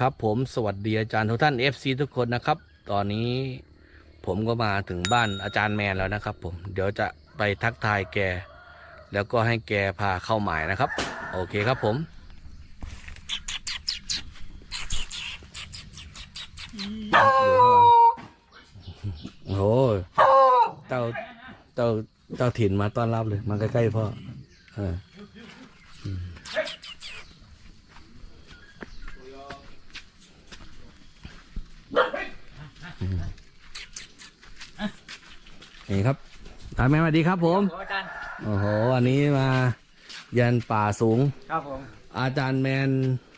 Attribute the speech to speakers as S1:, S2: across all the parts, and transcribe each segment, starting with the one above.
S1: ครับผมสวัสดีอาจารย์ทุกท่าน FC ทุกคนนะครับ ตอนนี้ผมก็มาถึงบ้านอาจารย์แมนแล้วนะครับ ผมเดี๋ยวจะไปทักทายแก แล้วก็ให้แกพาเข้าหมายนะครับ โอเคครับผมโอ้โหเต้าเต้าเต้าถิ่นมาต้อนรับเลย มาใกล้ๆพ่อเออ นี่ครับ ตามแม่สวัสดีครับผม
S2: อาจารย์
S1: โอ้โหอันนี้มายันป่าสูง
S2: ครับผม
S1: อาจารย์แมน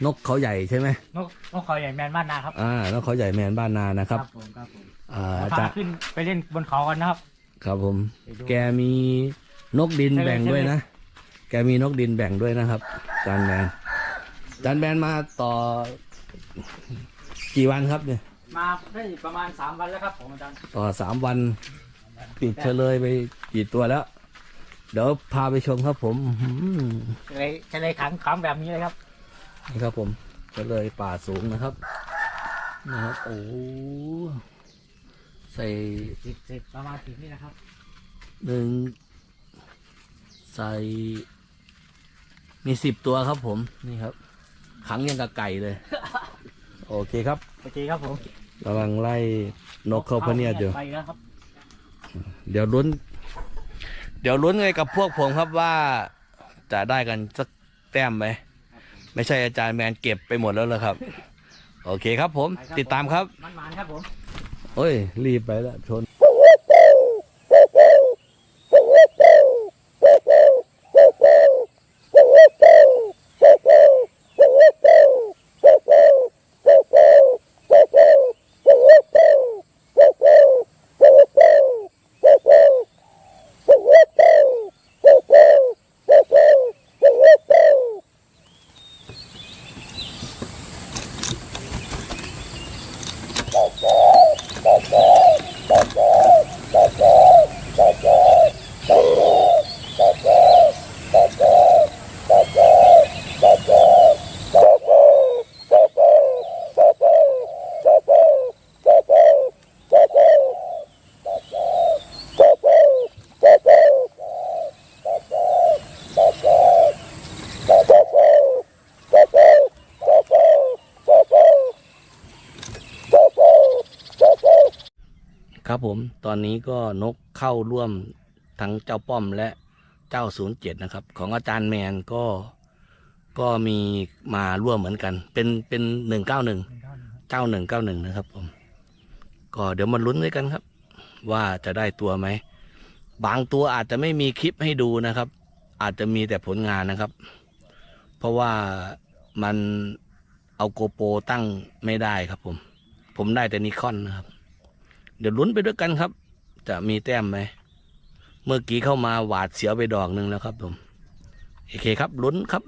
S1: นกเขาใหญ่ใช่ไหม
S2: นกนกเขาใหญ่แมนบ้านนาครับ
S1: อ่านกเขาใหญ่แมนบ้านนานะครับ
S2: ผมครับผม
S1: อ่าอา
S2: พา
S1: จารย์
S2: ขึ้นไปเล่นบนเขากันนะครับ
S1: ครับผม
S2: ไปดู
S1: แกมีนกดิน
S2: ใช่ไหม
S1: แบ่งด้วยนะ แกมีนกดินแบ่งด้วยนะครับ อาจารย์แมนอาจารย์แมนมาต่อ กี่วันครับเนี่ย
S2: มาได้ประมาณสามวันแล้วครับผมอาจารย์
S1: ต่อสามวัน ติดเฉลยไปกี่ตัวแล้ว เดี๋ยวพาไปชมครับผมอื้อหือ
S2: เลยจะเลยขังขังแบบนี้เลยครับ
S1: นี่ครับผมเฉลยป่าสูงนะครับนะครับโอ้ใส่
S2: สิบสิบประมาณสิบนี่นะครับ
S1: หนึ่งใส่ มีสิบตัวครับผมนี่ครับ ขังยังกับไก่เลย โอเคครับ
S2: โอเคครับผม
S1: กำลังไล่นกเข้าพะเนียดอยู่
S2: ไปแล้วครับ
S1: เดี๋ยวลุ้น เดี๋ยวลุ้นไงกับพวกผมครับว่าจะได้กันสักแต้มไหมไม่ใช่อาจารย์แมนเก็บไปหมดแล้วเหรอครับ โอเคครับผม ติดตามครับ
S2: มันหมานครับผม
S1: โอ้ย รีบไปแล้วชน ครับผมตอนนี้ก็นกเข้าร่วมทั้งเจ้าป้อมและเจ้าศูนย์เจ็ดนะครับ ของอาจารย์แมนก็ก็มีมาร่วมเหมือนกัน เป็นเป็นหนึ่งเก้าหนึ่งเจ้าหนึ่งเก้าหนึ่งนะครับผม ก็เดี๋ยวมาลุ้นด้วยกันครับ ว่าจะได้ตัวไหม บางตัวอาจจะไม่มีคลิปให้ดูนะครับ อาจจะมีแต่ผลงานนะครับ เพราะว่ามันเอาโกโปรตั้งไม่ได้ครับผม ผมได้แต่นิคอนนะครับ เดี๋ยวลุ้นไปด้วยกันครับ จะมีแต้มไหม เมื่อกี้เข้ามาหวาดเสียวไปดอกหนึ่งแล้วครับผมโอเคครับลุ้นครับ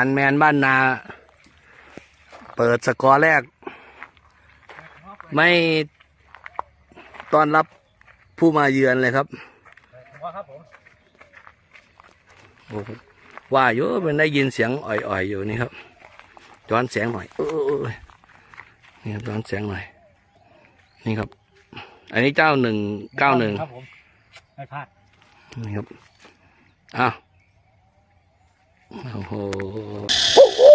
S1: ารย์แมนบ้านนา เปิดสกอร์แรก ไม่ต้อนรับผู้มาเยือนเลยครับ
S2: หัวครับผม
S1: โอ้โหว่าอยู่มันได้ยินเสียงอ่อยๆอยู่นี่ครับย้อนเสียงหน่อยเออนี่ครับย้อนเสียงหน่อย นี่ครับ อันนี้เจ้าหนึ่งเก้าหนึ่ง
S2: ครับผมไม่พลาด
S1: นี่ครับอ้าว โอ้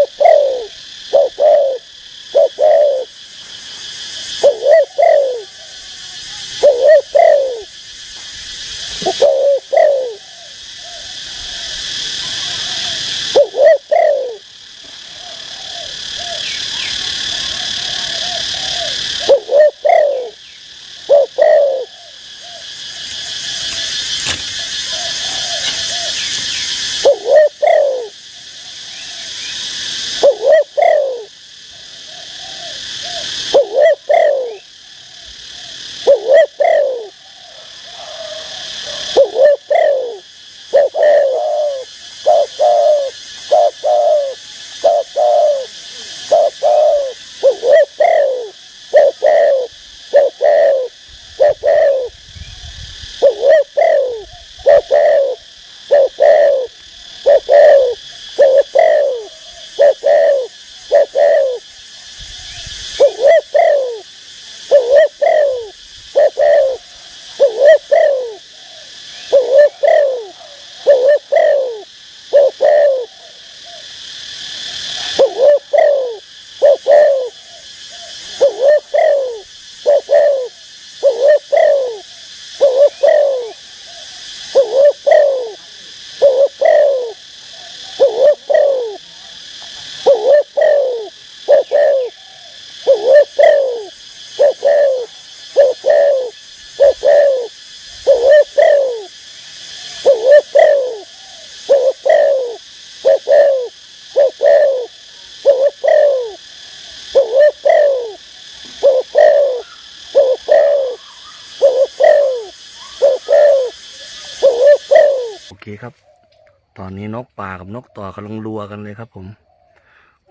S1: นกป่ากับนกต่อกำลังรัวกันเลยครับ ผม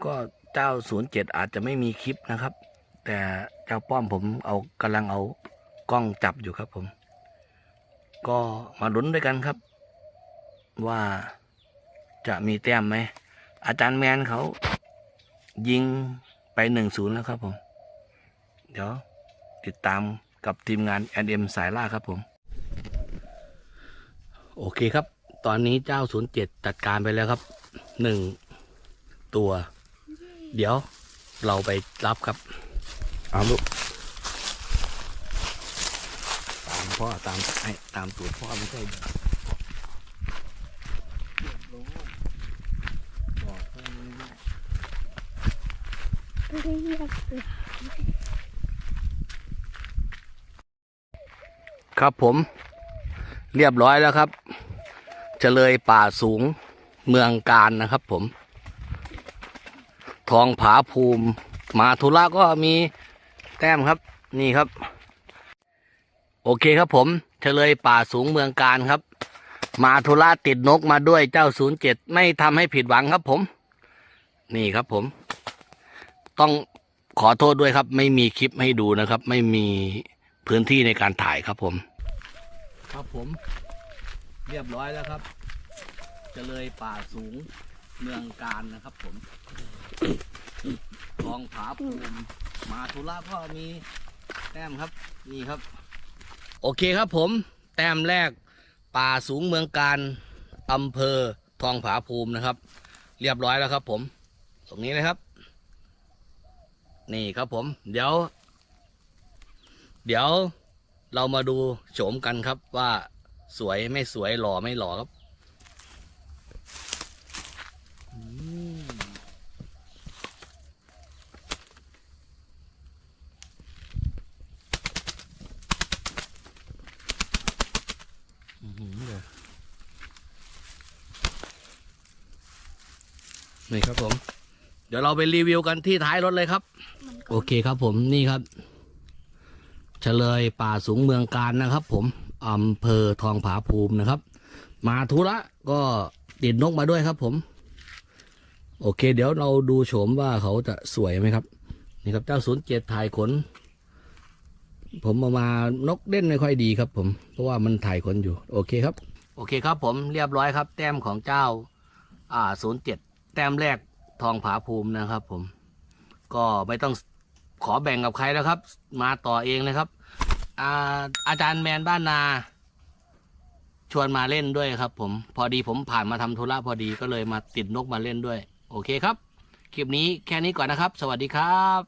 S1: ก็เจ้าศูนย์เจ็ดอาจจะไม่มีคลิปนะครับ แต่เจ้าป้อมผมเอากำลังเอากล้องจับอยู่ครับ ผม ก็มาลุ้นด้วยกันครับ ว่าจะมีแต้มไหมอาจารย์แมนเขายิงไปหนึ่งศูนย์แล้วครับผม เดี๋ยวติดตามกับทีมงาน NM สายล่าครับผม โอเคครับ ตอนนี้เจ้าศูนย์เจ็ดจัดการไปแล้วครับหนึ่งตัว เดี๋ยวเราไปรับครับเอาลูกตามพ่อตามให้ตามตัวพ่อไม่ใช่เหรอบอกให้ครับผม เรียบร้อยแล้วครับ เฉลยป่าสูงเมืองการนะครับผม ทองผาภูมิ มาธุระก็มีแต้มครับ นี่ครับ โอเคครับผมเฉลยป่าสูงเมืองการครับ มาธุระติดนกมาด้วยเจ้าศูนย์เจ็ดไม่ทำให้ผิดหวังครับผม นี่ครับผม ต้องขอโทษด้วยครับ ไม่มีคลิปให้ดูนะครับ ไม่มีพื้นที่ในการถ่ายครับผม ครับผม เรียบร้อยแล้วครับเจริญป่าสูงเมืองการนะครับผมทองผาภูมิมาธุระก็มีแต้มครับ นี่ครับ โอเคครับผม แต้มแรก ป่าสูงเมืองการอำเภอทองผาภูมินะครับ เรียบร้อยแล้วครับ ผม ตรงนี้เลยครับ นี่ครับผม เดี๋ยว เดี๋ยวเรามาดูโฉมกันครับว่า สวยไม่สวยหล่อไม่หล่อครับอืมอื้อหือเลยนี่ครับผม เดี๋ยวเราไปรีวิวกันที่ท้ายรถเลยครับ โอเคครับผมนี่ครับ เฉลยป่าสูงเมืองการนะครับผม อำเภอทองผาภูมินะครับ มาธุระก็ติดนกมาด้วยครับผม โอเค เดี๋ยวเราดูโฉมว่าเขาจะสวยไหมครับ นี่ครับเจ้าศูนย์เจ็ดถ่ายขน ผมเอามานกเล่นไม่ค่อยดีครับ ผม เพราะว่ามันถ่ายขนอยู่ โอเคครับ โอเคครับผมเรียบร้อยครับ แต้มของเจ้าอ่าศูนย์เจ็ดแต้มแรกทองผาภูมินะครับ ผม ก็ไม่ต้องขอแบ่งกับใครแล้วครับ มาต่อเองเลยครับ อาอาจารย์แมนบ้านนา ชวนมาเล่นด้วยครับ ผม พอดีผมผ่านมาทำธุระพอดีก็เลยมาติดนกมาเล่นด้วย โอเคครับ คลิปนี้แค่นี้ก่อนนะครับ สวัสดีครับ